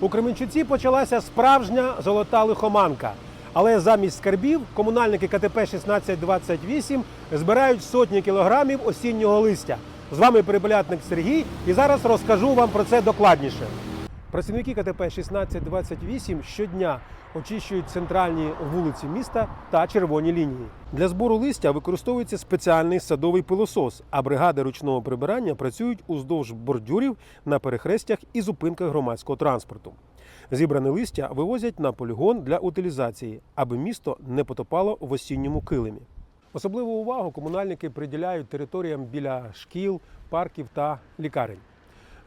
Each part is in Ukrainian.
У Кременчуці почалася справжня золота лихоманка. Але замість скарбів комунальники КТП 1628 збирають сотні кілограмів осіннього листя. З вами прибулятник Сергій, і зараз розкажу вам про це докладніше. Працівники КТП 1628 щодня очищують центральні вулиці міста та червоні лінії. Для збору листя використовується спеціальний садовий пилосос, а бригади ручного прибирання працюють уздовж бордюрів на перехрестях і зупинках громадського транспорту. Зібране листя вивозять на полігон для утилізації, аби місто не потопало в осінньому килимі. Особливу увагу комунальники приділяють територіям біля шкіл, парків та лікарень.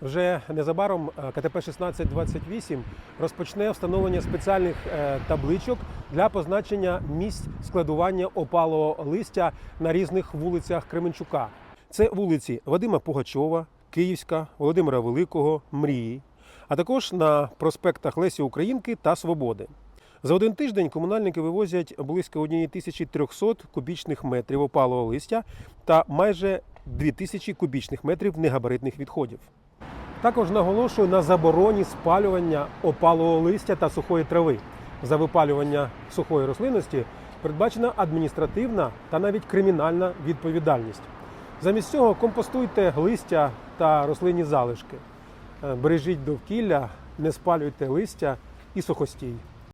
Вже незабаром е, КТП 1628 розпочне встановлення спеціальних е, табличок для позначення місць складування опалого листя на різних вулицях Кременчука. Це вулиці Вадима Пугачова, Київська, Володимира Великого, Мрії, а також на проспектах Лесі Українки та Свободи. За один тиждень комунальники вивозять близько 1300 кубічних метрів опалого листя та майже 2000 кубічних метрів негабаритних відходів. Також наголошую на забороні спалювання опалого листя та сухої трави. За випалювання сухої рослинності передбачена адміністративна та навіть кримінальна відповідальність. Замість цього компостуйте листя та рослинні залишки. Е, Бережіть довкілля, не спалюйте листя і сухостій.